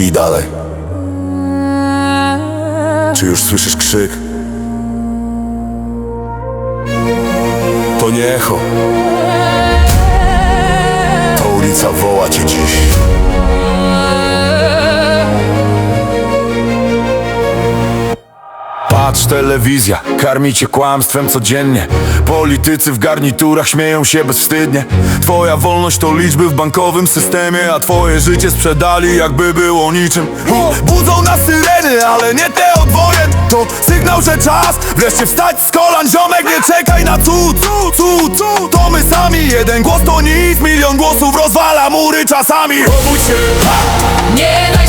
śpi dalej. Czy już słyszysz krzyk? To nie echo. To ulica woła cię dziś Patrz telewizja, karmicie kłamstwem codziennie. Politycy w garniturach śmieją się bezwstydnie. Twoja wolność to liczby w bankowym systemie A twoje życie sprzedali jakby było niczym. Budzą nas syreny, ale nie te od wojen To sygnał, że czas wreszcie wstać z kolan. Ziomek, nie czekaj na cud, cud, cud, cud. To my sami, jeden głos to nic. Milion głosów rozwala mury czasami. Obudź się, ha! Nie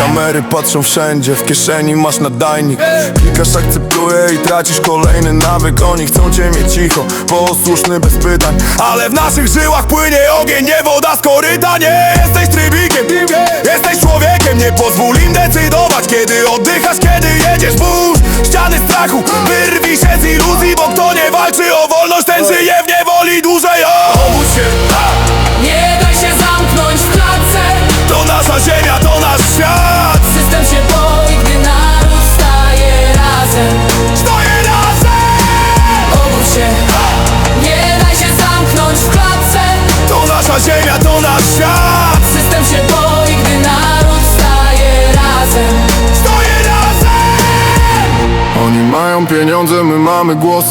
Kamery patrzą wszędzie, w kieszeni masz nadajnik. Klikasz, akceptuje i tracisz kolejny nawyk. Oni chcą cię mieć cicho, posłuszny bez pytań. Ale w naszych żyłach płynie ogień, nie woda z koryta. Nie jesteś trybikiem, jesteś człowiekiem. Nie pozwól im decydować, kiedy oddychasz, kiedy jedziesz burz Ściany strachu, wyrwij się z iluzji Bo kto nie walczy o wolność, ten żyje w niewoli dłużej. O! Ziemia, to nasz świat. System się boi, gdy naród wstaje razem. Stoję razem! Oni mają pieniądze, my mamy głos.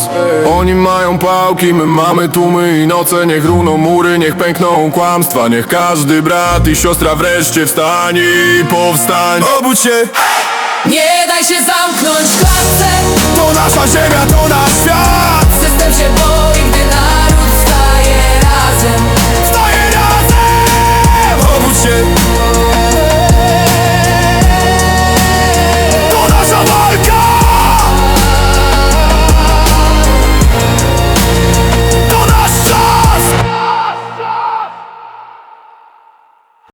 Oni mają pałki, my mamy tłumy i noce. Niech runą mury, niech pękną kłamstwa. Niech każdy brat i siostra wreszcie wstanie i powstań. Obudź się! Nie daj się zamknąć w klatce. To nasza